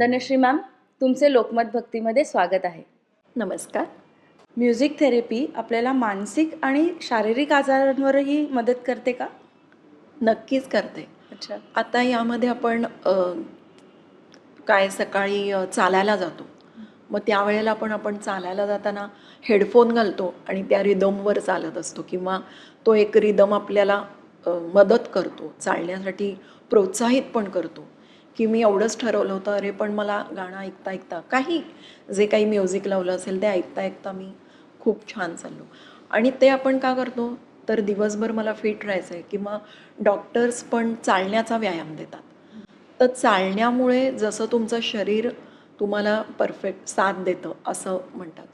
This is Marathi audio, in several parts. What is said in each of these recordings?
धनश्री मॅम तुमचे लोकमत भक्तीमध्ये स्वागत आहे. नमस्कार. म्युझिक थेरपी आपल्याला मानसिक आणि शारीरिक आजारांवरही मदत करते का? नक्कीच करते. अच्छा. आता यामध्ये आपण काय सकाळी चालायला जातो. मग त्यावेळेला पण आपण चालायला जाताना हेडफोन घालतो आणि त्या रिदमवर चालत असतो किंवा तो एक रिदम आपल्याला मदत करतो चालण्यासाठी प्रोत्साहित पण करतो. की मी एवढंच ठरवलं होतं अरे पण मला गाणं ऐकता ऐकता काही जे काही म्युझिक लावलं असेल ते ऐकता ऐकता मी खूप छान चाललो. आणि ते आपण का करतो? तर दिवसभर मला फिट राहायचं आहे किंवा डॉक्टर्स पण चालण्याचा व्यायाम देतात. तर चालण्यामुळे जसं तुमचं शरीर तुम्हाला परफेक्ट साथ देतं असं म्हणतात.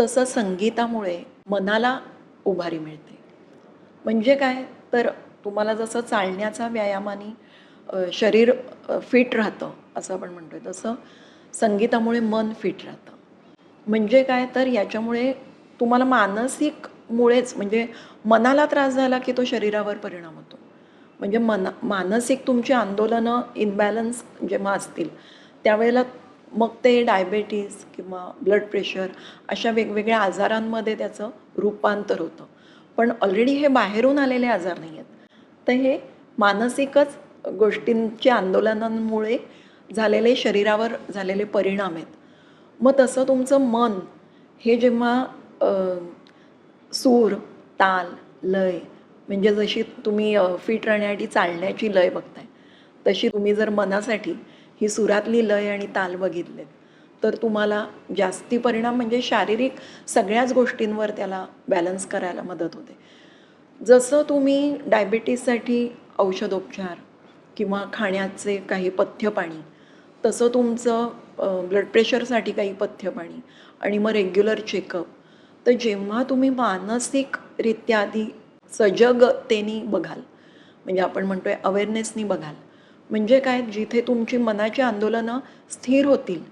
तसं संगीतामुळे मनाला उभारी मिळते. म्हणजे काय? तर तुम्हाला जसं चालण्याचा व्यायामाने शरीर फिट राहतं असं आपण म्हणतोय. तसं संगीतामुळे मन फिट राहतं. म्हणजे काय? तर याच्यामुळे तुम्हाला मानसिक मुळेच म्हणजे मनाला त्रास झाला की तो शरीरावर परिणाम होतो. म्हणजे मना मानसिक तुमची आंदोलनं इनबॅलन्स जेव्हा असतील त्यावेळेला मग ते डायबेटीस किंवा ब्लड प्रेशर अशा वेगवेगळ्या आजारांमध्ये त्याचं रूपांतर होतं. पण ऑलरेडी हे बाहेरून आलेले आजार नाही आहेत तर हे मानसिकच गोष्टींच्या आंदोलनांमुळे झालेले शरीरावर झालेले परिणाम आहेत. मग तसं तुमचं मन हे जेव्हा सूर ताल लय म्हणजे जशी तुम्ही फिट राहण्यासाठी चालण्याची लय बघताय तशी तुम्ही जर मनासाठी ही सुरातली लय आणि ताल बघितलेत तर तुम्हाला जास्ती परिणाम म्हणजे शारीरिक सगळ्याच गोष्टींवर त्याला बॅलन्स करायला मदत होते. जसं तुम्ही डायबिटीससाठी औषधोपचार किंवा खाण्याचे काही पथ्यपाणी तसं तुमचं ब्लड प्रेशरसाठी काही पथ्यपाणी आणि मग रेग्युलर चेकअप तर जेव्हा तुम्ही मानसिकरित्या आधी सजगतेने बघाल म्हणजे आपण म्हणतोय अवेअरनेसनी बघाल म्हणजे काय? जिथे तुमची मनाची आंदोलनं स्थिर होतील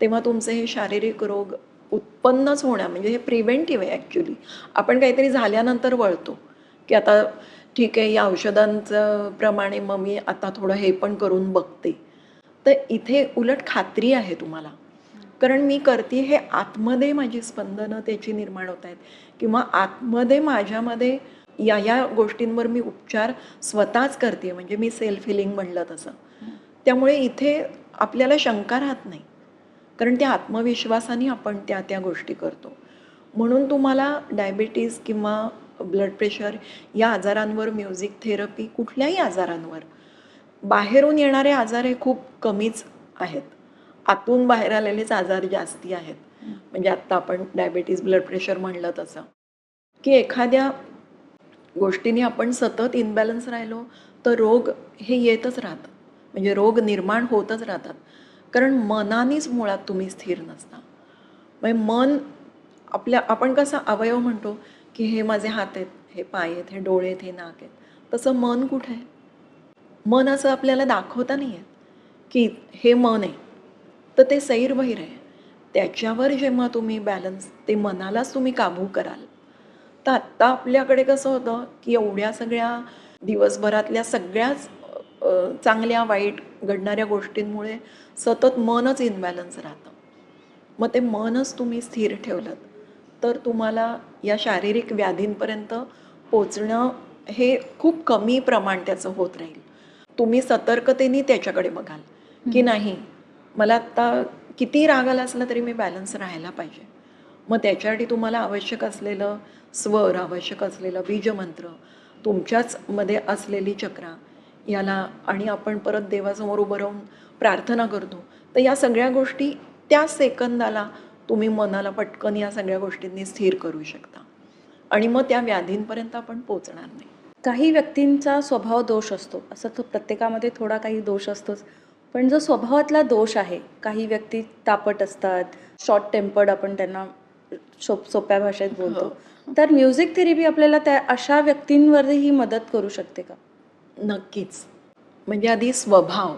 तेव्हा तुमचे हे शारीरिक रोग उत्पन्नच होण्या म्हणजे हे प्रिव्हेंटिव्ह आहे ॲक्च्युली आपण काहीतरी झाल्यानंतर वळतो की आता ठीक आहे या औषधांचं प्रमाणे मग मी आता थोडं हे पण करून बघते. तर इथे उलट खात्री आहे तुम्हाला. कारण मी करते हे आतमध्ये माझी स्पंदनं त्याची निर्माण होत आहेत. किंवा आतमध्ये माझ्यामध्ये या या गोष्टींवर मी उपचार स्वतःच करते. म्हणजे मी सेल्फ हिलिंग म्हणलं तसं. त्यामुळे इथे आपल्याला शंका राहत नाही. कारण त्या आत्मविश्वासाने आपण त्या त्या गोष्टी करतो. म्हणून तुम्हाला डायबिटीज किंवा ब्लड प्रेशर या आजारांवर म्युझिक थेरपी कुठल्याही आजारांवर. बाहेरून येणारे आजार हे खूप कमीच आहेत. आतून बाहेर आलेलेच आजार जास्ती आहेत. म्हणजे आत्ता आपण डायबेटीज ब्लड प्रेशर म्हणलं तसं. की एखाद्या गोष्टीने आपण सतत इनबॅलन्स राहिलो तर रोग हे येतच राहतात. म्हणजे रोग निर्माण होतच राहतात. कारण मनानेच मुळात तुम्ही स्थिर नसता. म्हणजे मन आपल्या आपण कसं अवयव म्हणतो की हे माझे हात आहेत हे पाय आहेत हे डोळे आहेत हे नाक आहेत. तसं मन कुठं आहे? मन असं आपल्याला दाखवता नाही आहे की हे मन आहे. तर ते सैर आहे. त्याच्यावर जेव्हा तुम्ही बॅलन्स ते मनालाच तुम्ही काबू कराल. तर आत्ता आपल्याकडे कसं होतं की एवढ्या सगळ्या दिवसभरातल्या सगळ्याच चांगल्या वाईट घडणाऱ्या गोष्टींमुळे सतत मनच इनबॅलन्स राहतं. मग ते मनच तुम्ही स्थिर ठेवलं तर तुम्हाला या शारीरिक व्याधींपर्यंत पोचणं हे खूप कमी प्रमाण त्याचं होत राहील. तुम्ही सतर्कतेने त्याच्याकडे बघाल. की नाही मला आत्ता किती राग आला असला तरी मी बॅलन्स राहायला पाहिजे. मग त्याच्यासाठी तुम्हाला आवश्यक असलेलं स्वर आवश्यक असलेलं बीजमंत्र तुमच्याच मध्ये असलेली चक्रा याला आणि आपण परत देवासमोर उभं राहून प्रार्थना करतो. तर या सगळ्या गोष्टी त्या सेकंदाला तुम्ही मनाला पटकन या सगळ्या गोष्टींनी स्थिर करू शकता. आणि मग त्या व्याधींपर्यंत आपण पोचणार नाही. काही व्यक्तींचा स्वभाव दोष असतो. असं तो प्रत्येकामध्ये थोडा काही दोष असतोच. पण जो स्वभावातला दोष आहे काही व्यक्ती तापट असतात शॉर्ट टेम्पर्ड आपण त्यांना सोप सोप्या भाषेत बोलतो. तर म्युझिक थेरपी आपल्याला त्या अशा व्यक्तींवरही मदत करू शकते का? नक्कीच. म्हणजे आधी स्वभाव.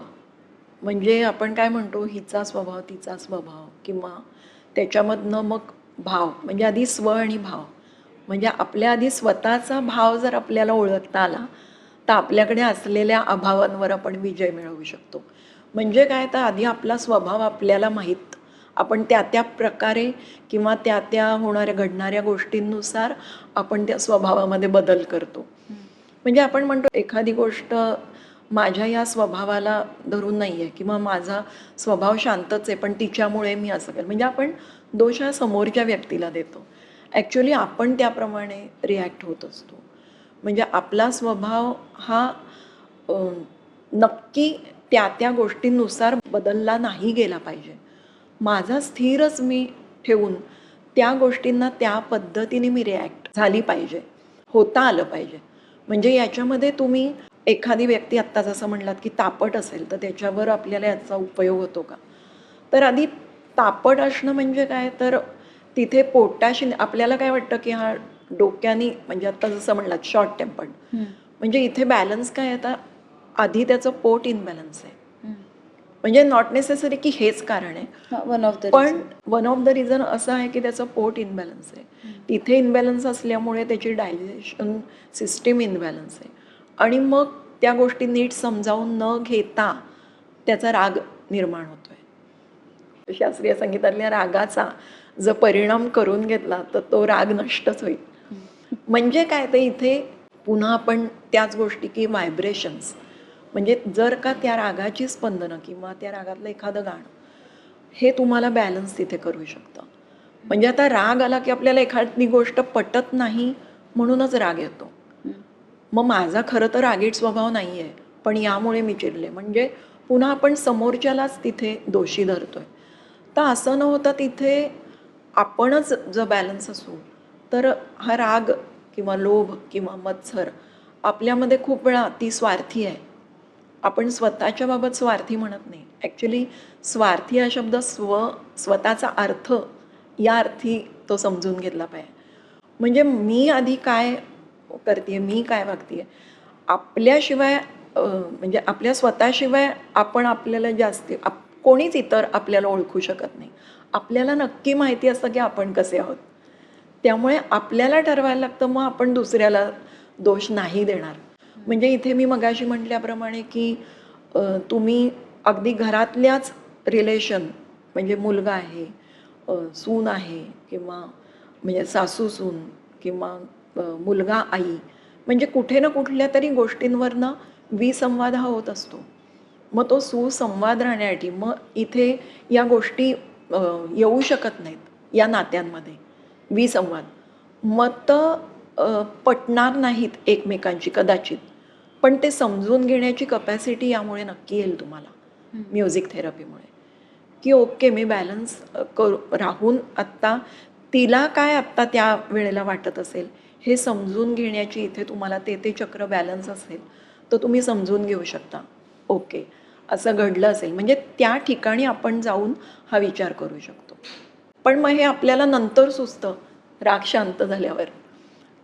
म्हणजे आपण काय म्हणतो हिचा स्वभाव तिचा स्वभाव किंवा त्याच्यामधनं मग भाव म्हणजे आधी स्व आणि भाव. म्हणजे आपल्या आधी स्वतःचा भाव जर आपल्याला ओळखता आला तर आपल्याकडे असलेल्या अभावांवर आपण विजय मिळवू शकतो. म्हणजे काय तर आधी आपला स्वभाव आपल्याला माहीत. आपण त्या त्या प्रकारे किंवा त्या त्या होणाऱ्या घडणाऱ्या गोष्टींनुसार आपण त्या स्वभावामध्ये बदल करतो. म्हणजे आपण म्हणतो एखादी गोष्ट माझ्या या स्वभावाला धरून नाही आहे किंवा माझा स्वभाव शांतच आहे पण तिच्यामुळे मी असं करेल म्हणजे आपण दोष हा समोरच्या व्यक्तीला देतो. ॲक्च्युली आपण त्याप्रमाणे रिॲक्ट होत असतो. म्हणजे आपला स्वभाव हा नक्की त्या त्या गोष्टींनुसार बदलला नाही गेला पाहिजे. माझा स्थिरच मी ठेवून त्या गोष्टींना त्या पद्धतीने मी रिॲक्ट झाली पाहिजे. होता आलं पाहिजे. म्हणजे याच्यामध्ये तुम्ही एखादी व्यक्ती आत्ता जसं म्हणलात की तापट असेल तर त्याच्यावर आपल्याला याचा उपयोग होतो का? तर आधी तापट असणं म्हणजे काय? तर तिथे पोटाशी आपल्याला काय वाटतं की हा डोक्याने म्हणजे आता जसं म्हणलात शॉर्ट टेम्पर्ड म्हणजे इथे बॅलन्स काय आता आधी त्याचं पोट इनबॅलन्स आहे. म्हणजे नॉट नेसेसरी की हेच कारण आहे. वन ऑफ द पण वन ऑफ द रिझन असं आहे की त्याचं पोट इनबॅलन्स आहे. तिथे इनबॅलन्स असल्यामुळे त्याची डायजेशन सिस्टीम इनबॅलन्स आहे. आणि मग त्या गोष्टी नीट समजावून न घेता त्याचा राग निर्माण होतो आहे शास्त्रीय संगीतातल्या रागाचा जर परिणाम करून घेतला तर तो राग नष्टच होईल. म्हणजे काय? ते इथे पुन्हा आपण त्याच गोष्टी की व्हायब्रेशन्स म्हणजे जर का त्या रागाची स्पंदनं किंवा त्या रागातलं एखादं गाणं हे तुम्हाला बॅलन्स तिथे करू शकतं. म्हणजे आता राग आला की आपल्याला एखादी गोष्ट पटत नाही म्हणूनच राग येतो. मग माझा खरं तर रागीट स्वभाव नाही आहे पण यामुळे मी चिडले. म्हणजे पुन्हा आपण समोरच्यालाच तिथे दोषी धरतो आहे तर असं न होता तिथे आपणच जर बॅलन्स असू तर हा राग किंवा लोभ किंवा मत्सर आपल्यामध्ये खूप वेळा ती स्वार्थी आहे. आपण स्वतःच्या बाबत स्वार्थी म्हणत नाही. ॲक्च्युली स्वार्थी हा शब्द स्व स्वतःचा अर्थ या अर्थी तो समजून घेतला पाहिजे. म्हणजे मी आधी काय करते मी काय वागते आपल्याशिवाय म्हणजे आपल्या स्वतःशिवाय आपण आपल्याला जास्त आप कोणीच इतर आपल्याला ओळखू शकत नाही. आपल्याला नक्की माहिती असतं की आपण कसे आहोत. त्यामुळे आपल्याला ठरवायला लागतं मग आपण दुसऱ्याला दोष नाही देणार. म्हणजे इथे मी मगाशी म्हटल्याप्रमाणे की तुम्ही अगदी घरातल्याच रिलेशन म्हणजे मुलगा आहे सून आहे किंवा म्हणजे सासू सून किंवा मुलगा आई. म्हणजे कुठे ना कुठल्या तरी गोष्टींवरनं विसंवाद हा होत असतो. मग तो सुसंवाद राहण्यासाठी मग इथे या गोष्टी येऊ शकत नाहीत या नात्यांमध्ये. विसंवाद. मतं पटणार नाहीत एकमेकांची कदाचित. पण ते समजून घेण्याची कपॅसिटी यामुळे नक्की येईल तुम्हाला. म्युझिक थेरपीमुळे. की ओके मी बॅलन्स करू राहून आत्ता तिला काय आत्ता त्या वेळेला वाटत असेल? हे समजून घेण्याची इथे तुम्हाला ते ते चक्र बॅलन्स असेल तर तुम्ही समजून घेऊ शकता. ओके असं घडलं असेल. म्हणजे त्या ठिकाणी आपण जाऊन हा विचार करू शकतो. पण मग हे आपल्याला नंतर सुचतं. राग शांत झाल्यावर.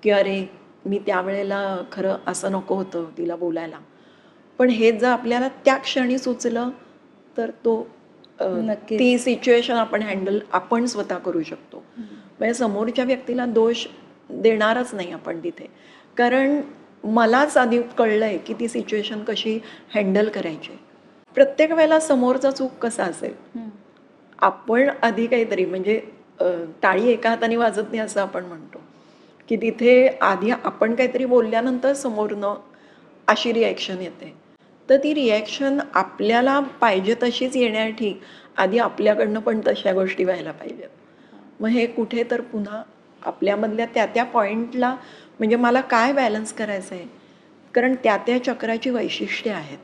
की अरे मी त्यावेळेला खरं असं नको होतं तिला बोलायला. पण हे जर आपल्याला त्या क्षणी सुचलं तर तो. ती सिच्युएशन आपण हँडल आपण स्वतः करू शकतो. म्हणजे समोरच्या व्यक्तीला दोष देणारच नाही आपण तिथे. कारण मलाच आधी कळलं आहे की ती सिच्युएशन कशी हँडल करायची. प्रत्येक वेळेला समोरचा चूक कसा असेल? आपण आधी काहीतरी म्हणजे टाळी एका हाताने वाजत नाही असं आपण म्हणतो. की तिथे आधी आपण काहीतरी बोलल्यानंतर समोरनं अशी रिॲक्शन येते. तर ती रिॲक्शन आपल्याला पाहिजे तशीच येण्यासाठी आधी आपल्याकडनं पण तशा गोष्टी व्हायला पाहिजेत. मग हे कुठे तर पुन्हा आपल्यामधल्या त्या त्या पॉईंटला म्हणजे मला काय बॅलन्स करायचं आहे? कारण त्या त्या चक्राची वैशिष्ट्ये आहेत.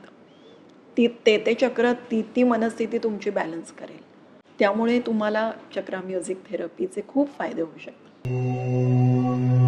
ती ते ते चक्र ती ती मनस्थिती तुमची बॅलन्स करेल. त्यामुळे तुम्हाला चक्रा म्युझिक थेरपीचे खूप फायदे होऊ शकतात.